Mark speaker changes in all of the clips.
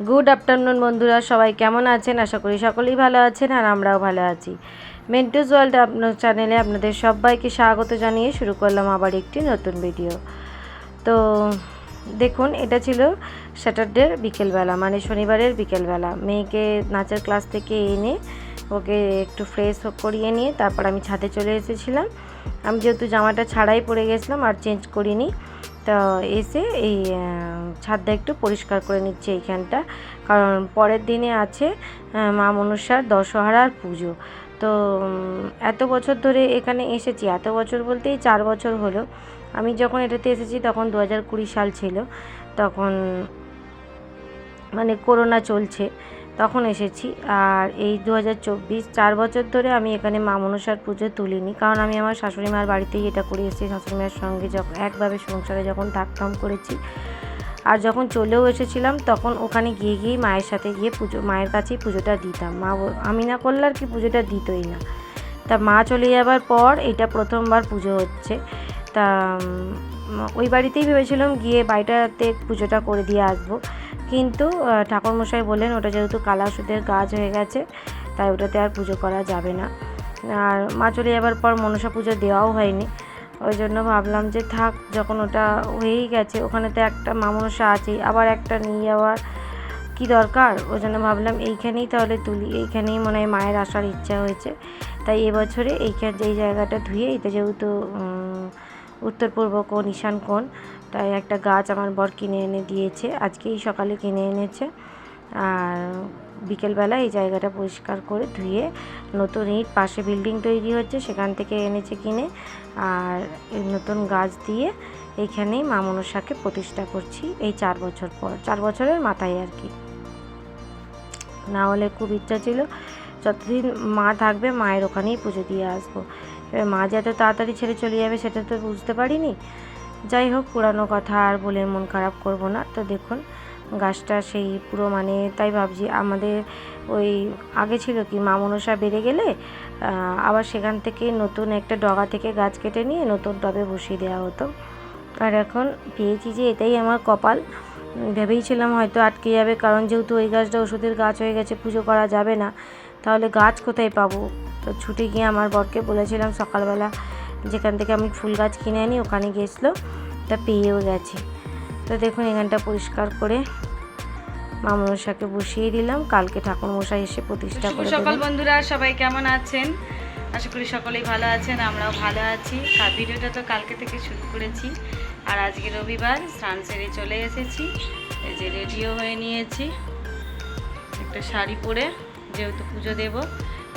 Speaker 1: Good afternoon বন্ধুরা। সবাই কেমন আছেন? আশা করি সকলেই ভালো আছেন আর আমরাও ভালো আছি। মেন্টুস ওয়ার্ল্ড আপনার চ্যানেলে আপনাদের সবাইকে স্বাগত জানিয়ে শুরু করলাম আবার একটি নতুন ভিডিও তো, দেখুন, এটা ছিল স্যাটারডের বিকেলবেলা মানে শনিবারের বিকেলবেলা। মেয়েকে নাচের ক্লাস থেকে এনে ওকে একটু ফ্রেশ করিয়ে নিয়ে তারপর আমি ছাদে চলে এসেছিলাম। আমি যেহেতু জামাটা ছাড়াই পরে গেছিলাম, আর চেঞ্জ করিনি, তো এসে এই ছাদটা একটু পরিষ্কার করে নিচ্ছে এইখানটা। কারণ পরের দিনে আছে মা মনসার দশহরার পুজো। তো এত বছর ধরে এখানে এসেছি, এত বছর বলতে এই চার বছর হলো। আমি যখন এটাতে এসেছি তখন দু হাজার কুড়ি সাল ছিল। তখন মানে করোনা চলছে, তখন এসেছি। আর এই দু হাজার চব্বিশ, চার বছর ধরে আমি এখানে মা মনসার পুজো তুলিনি। কারণ আমি আমার শাশুড়ি মার বাড়িতেই এটা করে এসেছি। শাশুড়ি মায়ের সঙ্গে যখন একভাবে সংসারে যখন থাকতাম করেছি আর যখন চলেও এসেছিলাম, তখন ওখানে গিয়ে গিয়েই মায়ের সাথে গিয়ে পুজো, মায়ের কাছেই পুজোটা দিতাম। মা আমি না করলে আর কি পুজোটা দিতই না। তা মা চলে যাবার পর এটা প্রথমবার পুজো হচ্ছে। তা ওই বাড়িতেই ভেবেছিলাম গিয়ে বাড়িটাতে পুজোটা করে দিয়ে আসব। কিন্তু ঠাকুরমশাই বললেন, ওটা যেহেতু কালা ওষুধের গাছ হয়ে গেছে, তাই ওটাতে আর পুজো করা যাবে না। আর মা চলে যাবার পর মনসা পুজো দেওয়াও হয়নি। ওই জন্য ভাবলাম যে থাক, যখন ওটা হয়েই গেছে, ওখানে তো একটা মা মনসা আছেই, আবার একটা নিয়ে যাওয়ার কী দরকার? ওই জন্য ভাবলাম এইখানেই তাহলে তুলি, এইখানেই মনে হয় মায়ের আসার ইচ্ছা হয়েছে। তাই এবছরে এইখানে এই জায়গাটা ধুয়ে, এটা যেহেতু উত্তর পূর্ব কোণ, ঈশান কোণ, তাই একটা গাছ আমার বর কিনে এনে দিয়েছে, আজকেই সকালে কিনে এনেছে। আর বিকেলবেলা এই জায়গাটা পরিষ্কার করে ধুয়ে নতুন ইট পাশে বিল্ডিং তৈরি হচ্ছে, সেখান থেকে এনেছে কিনে। আর নতুন গাছ দিয়ে এইখানেই মা মনসাকে প্রতিষ্ঠা করছি এই চার বছর পর, চার বছরের মাথায় আর কি। না হলে খুব ইচ্ছা ছিল, যতদিন মা থাকবে মায়ের ওখানেই পুজো দিয়ে আসব। এবার মা যে এত তাড়াতাড়ি ছেড়ে চলে যাবে সেটা তো বুঝতে পারিনি। যাই হোক, পুরানো কথা আর বলে মন খারাপ করব না। তো দেখুন গাছটা সেই পুরো মানে তাই ভাবছি, আমাদের ওই আগে ছিল কি, মা মনসা বেড়ে গেলে আবার সেখান থেকে নতুন একটা ডগা থেকে গাছ কেটে নিয়ে নতুন টবে বসিয়ে দেওয়া হতো। আর এখন পেয়েছি যে এটাই আমার কপাল। ভেবেইছিলাম হয়তো আটকে যাবে, কারণ যেহেতু ওই গাছটা ওষুধের গাছ হয়ে গেছে, পুজো করা যাবে না, তাহলে গাছ কোথায় পাবো? তো ছুটে গিয়ে আমার বরকে বলেছিলাম সকালবেলা, যেখান থেকে আমি ফুল গাছ কিনে আনি, ওখানে গেছিল, তা পেয়েও গেছি। তো দেখুন এখানটা পরিষ্কার করে মামনসাকে বসিয়ে দিলাম। কালকে ঠাকুর মশাই এসে প্রতিষ্ঠা করে
Speaker 2: সকাল বন্ধুরা সবাই কেমন আছেন? আশা করি সকলেই ভালো আছেন আমরাও ভালো আছি। ভিডিওটা তো কালকে থেকে শুরু করেছি। আর আজকে রবিবার স্নান সেরে চলে এসেছি। এই যে রেডিও হয়ে নিয়েছি। একটা শাড়ি পরে যেহেতু পুজো দেব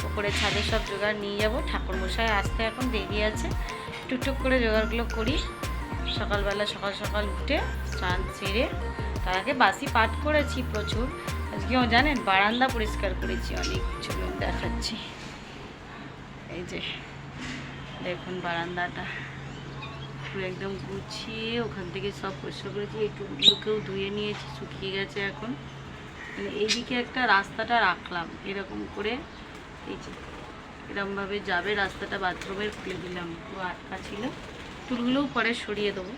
Speaker 2: উপরে ছাদে সব জোগাড় নিয়ে যাব। ঠাকুর মশাই আসতে এখন দেরি আছে। টুকটুক করে জোগাড়গুলো করি। সকালবেলা সকাল সকাল উঠে স্নান সেরে তার আগে বাসি পাঠ করেছি প্রচুর। আজকেও জানেন, বারান্দা পরিষ্কার করেছি, অনেক চলুন দেখাচ্ছি। এই যে, দেখুন বারান্দাটা। পুরো একদম গুছিয়ে ওখান থেকে সব পরিষ্কার করেছি, একটু লুকেও ধুয়ে নিয়েছি, শুকিয়ে গেছে এখন। মানে এইদিকে একটা রাস্তাটা রাখলাম, এরকম করে। এই যে এরকমভাবে যাবে, রাস্তাটা বাথরুমের খুলে দিলাম পুরো আটকা ছিল। টুলগুলোও পরে সরিয়ে দেবো।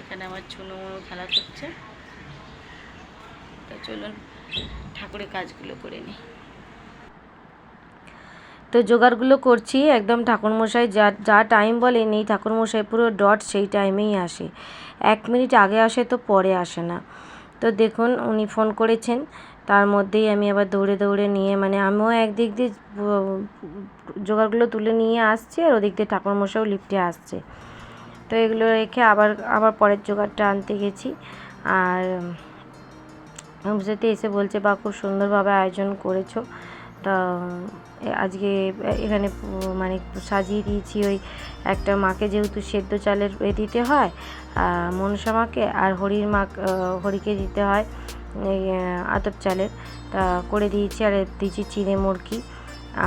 Speaker 2: এখানে আমার চুনো খেলা করছে তো চলুন ঠাকুরের কাজগুলো করে নিই।
Speaker 1: তো জোগাড়গুলো করছি, একদম ঠাকুরমশাই যা যা টাইম বলেন এই ঠাকুরমশাই পুরো ডট সেই টাইমেই আসে। এক মিনিট আগে আসে তো পরে আসে না। তো দেখুন, উনি ফোন করেছেন। তার মধ্যেই আমি আবার দৌড়ে দৌড়ে নিয়ে মানে আমিও একদিক দিয়ে জোগাড়গুলো তুলে নিয়ে আসছি আর ওদিক দিয়ে ঠাকুরমশাইও লিফটে আসছে। তো এগুলো রেখে আবার আবার পরের জোগাড়টা আনতে গেছি। আর সাথে এসে বলছে বা খুব সুন্দরভাবে আয়োজন করেছ। তা আজকে এখানে মানে সাজিয়ে দিয়েছি ওই একটা মাকে যেহেতু সেদ্ধ চালের এ দিতে হয় মনসা মাকে আর হরির মা হরিকে দিতে হয়। এই আতপ চালের, তা করে দিয়েছি আর দিয়েছি চিড়ে মুরগি।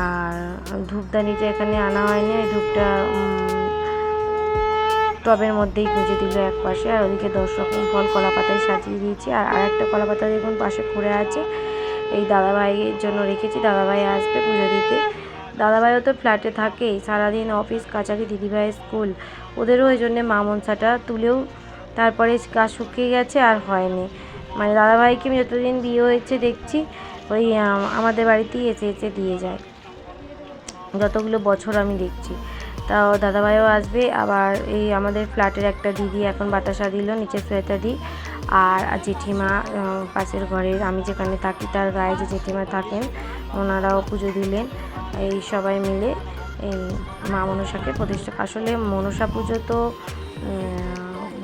Speaker 1: আর ধূপদানিটা এখানে আনা হয়নি, ওই ধূপটা টবের মধ্যেই গুঁজে দিল এক পাশে। আর ওদিকে দশ রকম ফল কলা পাতায় সাজিয়ে দিয়েছি। আর আরেকটা কলা পাতা দেখুন, পাশে পড়ে আছে। এই দাদাভাইয়ের জন্য রেখেছি, দাদাভাই আসবে পুজো দিতে। দাদাভাইও তো ফ্ল্যাটে থাকে, সারাদিন অফিস কাচারি দিদিভাইয়ের স্কুল। ওদেরও ওই জন্যে মা মনসাটা তুলেও তারপরে গাছ শুকিয়ে গেছে, আর হয়নি। মানে দাদাভাইকে আমি যতদিন বিয়ে হয়েছে দেখছি, ওই আমাদের বাড়িতেই এসে এসে দিয়ে যায়। যতগুলো বছর আমি দেখছি। তাও দাদাভাইও আসবে, আবার এই আমাদের ফ্ল্যাটের একটা দিদি এখন বাতাসা দিল নিচে সোয়েটার দিই আর জেঠিমা পাশের ঘরের, আমি যেখানে থাকি তার গায়ে যে জেঠিমা থাকেন, ওনারাও পুজো দিলেন। এই সবাই মিলে এই মা মনসাকে প্রতিষ্ঠা আসলে মনসা পুজো তো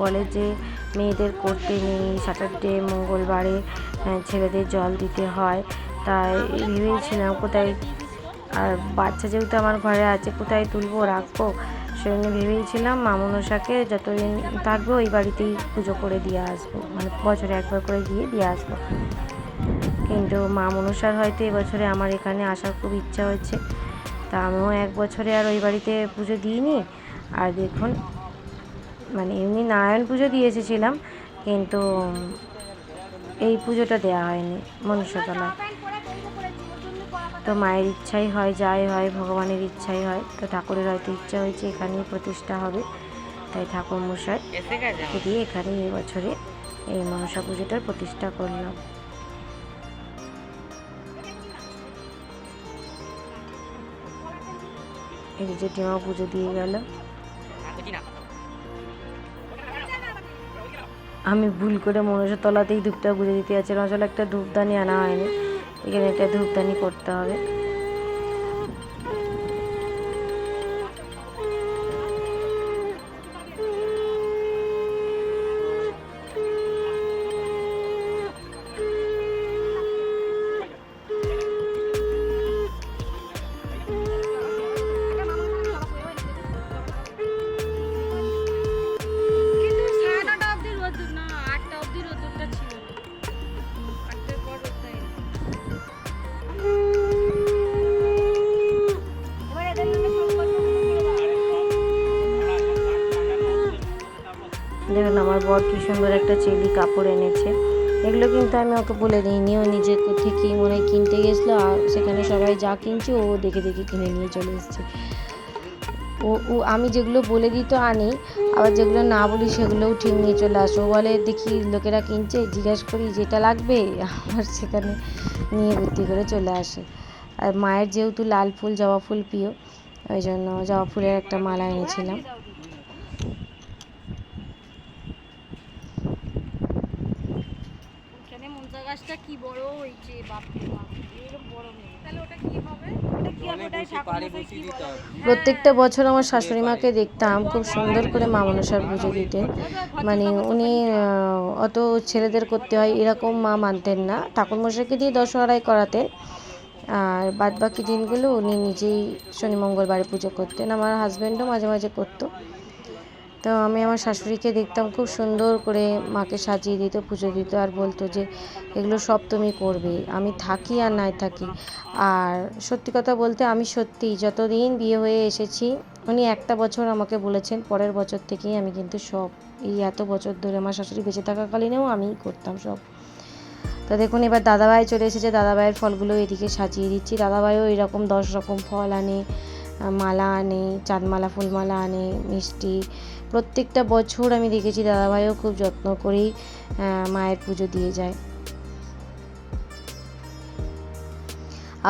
Speaker 1: বলে যে মেয়েদের করতে নেই স্যাটারডে মঙ্গলবারে ছেলেদের জল দিতে হয়। তাই ভেবেছিলাম কোথায়? আর বাচ্চা যেহেতু আমার ঘরে আছে, কোথায় তুলবো, রাখব? সেজন্য ভেবেছিলাম মা মনসাকে যতদিন থাকব ওই বাড়িতেই পুজো করে দিয়ে আসব। মানে বছরে একবার করে গিয়ে দিয়ে আসব। কিন্তু মা মনসার হয়তো এবছরে আমার এখানে আসার খুব ইচ্ছা হচ্ছে তা আমিও এক বছরে আর ওই বাড়িতে পুজো দিইনি। আর দেখুন মানে এমনি নারায়ণ পুজো দিয়ে এসেছিলাম কিন্তু এই পুজোটা দেওয়া হয়নি মনসাতলা তো মায়ের ইচ্ছাই হয়, যাই হয়, ভগবানের ইচ্ছাই হয়। তো ঠাকুরের হয়তো ইচ্ছা হয়েছে এখানেই প্রতিষ্ঠা হবে, তাই ঠাকুর মশাই দিয়ে এখানে এই বছরে এই মনসা পুজোটার প্রতিষ্ঠা করলাম এই যে জেঠিমা পুজো দিয়ে গেল। আমি ভুল করে মনসা তলাতেই ধূপটা বুঝে দিতে যাচ্ছিলাম। আসলে একটা ধূপদানি আনা হয়নি। এখানে একটা ধূপদানি করতে হবে। বর কি সুন্দর একটা চেলি কাপড় এনেছে। এগুলো কিন্তু আমি ওকে বলে দিইনি, ও নিজে থেকেই মনে কিনতে গেছিল আর সেখানে সবাই যা কিনছে ও দেখে দেখে কিনে নিয়ে চলে এসছে। ও ও, আমি যেগুলো বলে দিই তো আনি, আবার যেগুলো না বলি সেগুলোও ঠিক নিয়ে চলে আসো। বলে, দেখি লোকেরা কিনছে, জিজ্ঞেস করি যেটা লাগবে? আমার সেখানে নিয়ে ভর্তি করে চলে আসে। আর মায়ের যেহেতু লাল ফুল, জবা ফুল প্রিয়, ওই জন্য জবা ফুলের একটা মালা এনেছিলাম
Speaker 2: এখানে মনসা গাছটা কি বড় হয়েছে বাপরে বাপ এরকম বড় হয়ে তাহলে ওটা কি হবে? ওটা কি হবে ওটাই ঠাকুর মশাই কি বলে?
Speaker 1: প্রত্যেকটা বছর আমার শাশুড়ি মাকে দেখতাম খুব সুন্দর করে মা মনসার পুজো দিতেন। মানে উনি অত ছেলেদের করতে হয় এরকম মা মানতেন না। ঠাকুরমশাইকে দিয়ে দশহরাই করাতেন। আর বাদ বাকি দিনগুলো উনি নিজেই শনি মঙ্গলবারে পুজো করতেন। আমার হাজব্যান্ডও মাঝে মাঝে করতো। তো আমি আমার শাশুড়িকে দেখতাম খুব সুন্দর করে মাকে সাজিয়ে দিত, পুজো দিত আর বলতো যে, এগুলো সব তুমি করবে, আমি থাকি আর নাই থাকি। আর সত্যি কথা বলতে আমি সত্যি যতদিন বিয়ে হয়ে এসেছি, উনি একটা বছর আমাকে বলেছেন, পরের বছর থেকেই আমি কিন্তু সব, এই এত বছর ধরে আমার শাশুড়ি বেঁচে থাকাকালীনেও আমিই করতাম সব। তো দেখুন, এবার দাদাভাই চলে এসেছে, দাদাভাইয়ের ফলগুলো এদিকে সাজিয়ে দিচ্ছি। দাদাভাইও এরকম দশ রকম ফল আনে মালা আনে, চাঁদমালা, ফুলমালা আনে, মিষ্টি। প্রত্যেকটা বছর আমি দেখেছি দাদাভাইও খুব যত্ন করেই মায়ের পুজো দিয়ে যায়।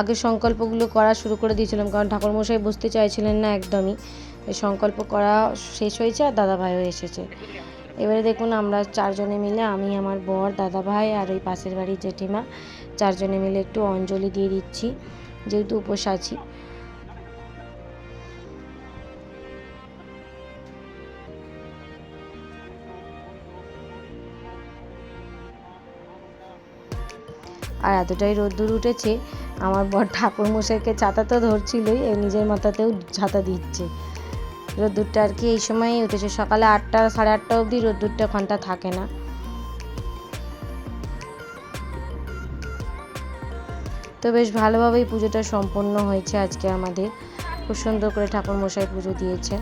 Speaker 1: আগে সংকল্পগুলো করা শুরু করে দিয়েছিলাম, কারণ ঠাকুরমশাই বুঝতে চাইছিলেন না একদমই। সংকল্প করা শেষ হয়েছে আর দাদাভাইও এসেছে। এবারে দেখুন, আমরা চারজনে মিলে, আমি, আমার বর, দাদাভাই আর ওই পাশের বাড়ির জেঠিমা, চারজনে মিলে একটু অঞ্জলি দিয়ে দিচ্ছি, যেহেতু উপোস আছি। আর এতটাই রোদ্দুর উঠেছে, আমার বর ঠাকুর মশাইকে ছাতা তো ধরছিলই নিজের মাথাতেও ছাতা দিচ্ছে। রোদ্দুরটা আর কি এই সময়ই উঠেছে, সকালে আটটা সাড়ে আটটা অবধি রোদ্দুরটা ঘণ্টা থাকে না। তো বেশ ভালোভাবেই পুজোটা সম্পন্ন হয়েছে আজকে আমাদের, খুব সুন্দর করে ঠাকুর মশাই পুজো দিয়েছেন।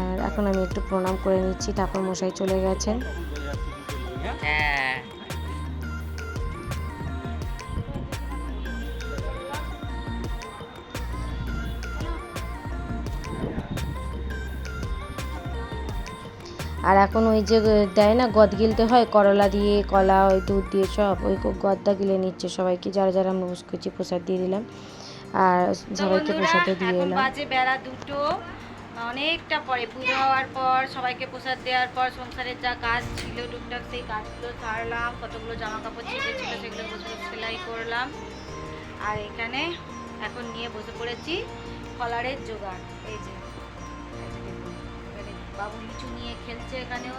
Speaker 1: আর এখন আমি একটু প্রণাম করে নিচ্ছি ঠাকুর মশাই চলে গেছেন।
Speaker 2: হ্যাঁ।
Speaker 1: আর এখন ওই যে দেয় না গদ গিলতে হয় করলা দিয়ে কলা ওই দুধ দিয়ে সব ওই গদটা গিলে নিচ্ছে সবাইকে যারা যারা আমরা করছি প্রসাদ দিয়ে দিলাম। আর সবাইকে প্রসাদও দিয়ে এলাম।
Speaker 2: বাজে বেলা দুটো অনেকটা পরে। পুজো হওয়ার পর সবাইকে প্রসাদ দেওয়ার পর সংসারের যা কাজ ছিল টুকটাক সেই কাজগুলো ছাড়লাম কতগুলো জামা কাপড় ছিঁড়ে ছিল সেগুলো বসে সেলাই করলাম। আর এখানে এখন নিয়ে বসে পড়েছি কলারের জোগাড় এই যে। বাবু লিচু নিয়ে খেলছে এখানেও।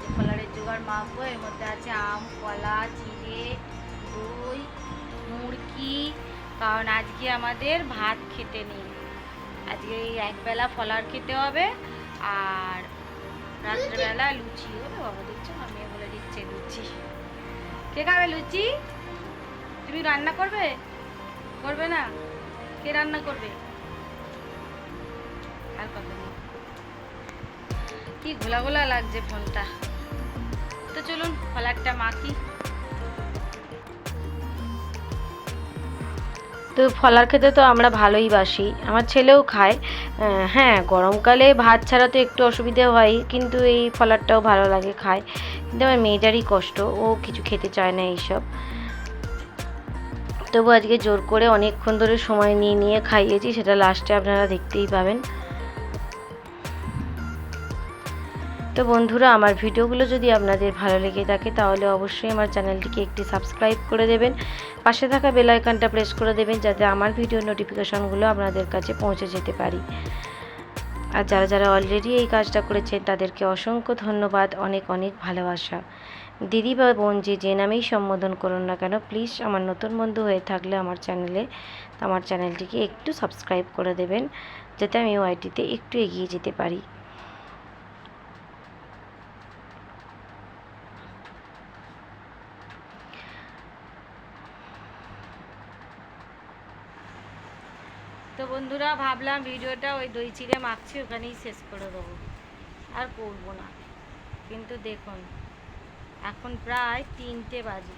Speaker 2: যে কলারের জোগাড় মাখবো এর মধ্যে আছে আম, কলা চিড়ে দই, মুরগি, কারণ আজকে আমাদের ভাত খেতে নেই। আজকে এই একবেলা ফলার খেতে হবে, আর রাত্রেবেলা লুচি হবে, বাবা দিচ্ছে মেয়ে বলে দিচ্ছে লুচি। কে খাবে লুচি? তুমি রান্না করবে? করবে না? কে রান্না করবে? আর কত কি ঘোলা ঘোলা লাগছে ফোনটা। তো চলুন ফলারটা মাখি।
Speaker 1: তো ফলার খেতে তো আমরা ভালোই বাসি। আমার ছেলেও খায়। হ্যাঁ গরমকালে ভাত ছাড়া তো একটু অসুবিধে হয়, কিন্তু এই ফলারটাও ভালো লাগে খায়। কিন্তু আমার মেয়েটারই কষ্ট, ও কিছু খেতে চায় না এইসব। তবু আজকে জোর করে অনেকক্ষণ ধরে সময় নিয়ে নিয়ে খাইয়েছি, সেটা লাস্টে আপনারা দেখতেই পাবেন। তো বন্ধুরা, আমার ভিডিওগুলো যদি আপনাদের ভালো লেগে থাকে, তাহলে অবশ্যই আমার চ্যানেলটিকে একটি সাবস্ক্রাইব করে দেবেন। পাশে থাকা বেল আইকনটা প্রেস করে দেবেন, যাতে আমার ভিডিও নোটিফিকেশনগুলো আপনাদের কাছে পৌঁছে যেতে পারি। আর যারা যারা অলরেডি এই কাজটা করেছেন, তাদেরকে অসংখ্য ধন্যবাদ, অনেক অনেক ভালোবাসা। দিদি বা বোন যে যে নামেই সম্বোধন করুন না কেন প্লিজ আমার নতুন বন্ধু হয়ে থাকলে আমার চ্যানেলে, আমার চ্যানেলটিকে একটু সাবস্ক্রাইব করে দেবেন, যাতে আমি ওয়াইটিতে একটু এগিয়ে যেতে পারি।
Speaker 2: তো বন্ধুরা, ভাবলাম ভিডিওটা ওই দই চিড়ে মাখছি, ওখানেই শেষ করে দেবো। আর করব না। কিন্তু দেখুন, এখন প্রায় তিনটে বাজে।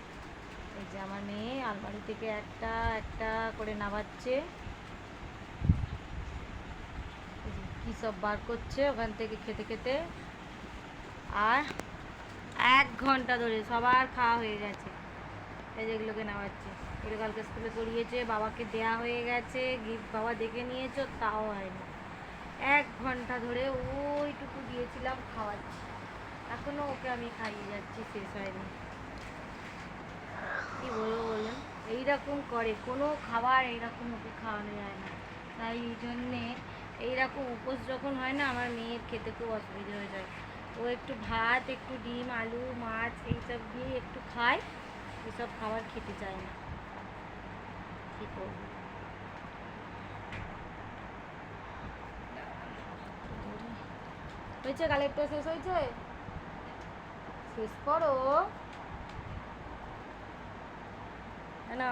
Speaker 2: এই যে আমার মেয়ে আলমারি থেকে একটা একটা করে নামাচ্ছে। কী সব বার করছে ওখান থেকে খেতে খেতে। আর এক ঘণ্টা ধরে সবার খাওয়া হয়ে গেছে। এই যেগুলোকে নামাচ্ছে। এগুলো কালকে স্কুলে করিয়েছে বাবাকে দেয়া হয়ে গেছে গিফট বাবা দেখে নিয়েছো, তাও হয়নি। এক ঘণ্টা ধরে ওইটুকু দিয়েছিলাম খাওয়াচ্ছি এখনও ওকে আমি খাইয়ে যাচ্ছি, শেষ হয়নি। কি বলব বলুন? এইরকম করে, কোনো খাবার এইরকম ওকে খাওয়ানো যায় না। তাই এই জন্যে এইরকম উপোস যখন হয় না, আমার মেয়ের খেতে খুব অসুবিধা হয়ে যায়। ও একটু ভাত, একটু ডিম, আলু, মাছ, এইসব দিয়ে একটু খায়, এসব খাবার খেতে চায় না। কি করব হয়েছে কালেক্টর শেষ হয়েছে? শেষ করো। না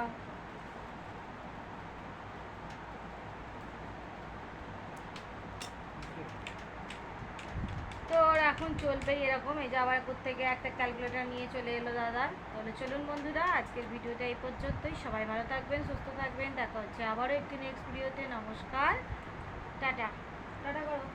Speaker 2: তো ওর এখন চলবে এরকম। এই যে আবার থেকে একটা ক্যালকুলেটার নিয়ে চলে এলো দাদা। তাহলে চলুন বন্ধুরা, আজকের ভিডিওটা এই পর্যন্তই। সবাই ভালো থাকবেন, সুস্থ থাকবেন। দেখা হচ্ছে আবারও একটি নেক্সট ভিডিওতে নমস্কার। টাটা। টাটা করো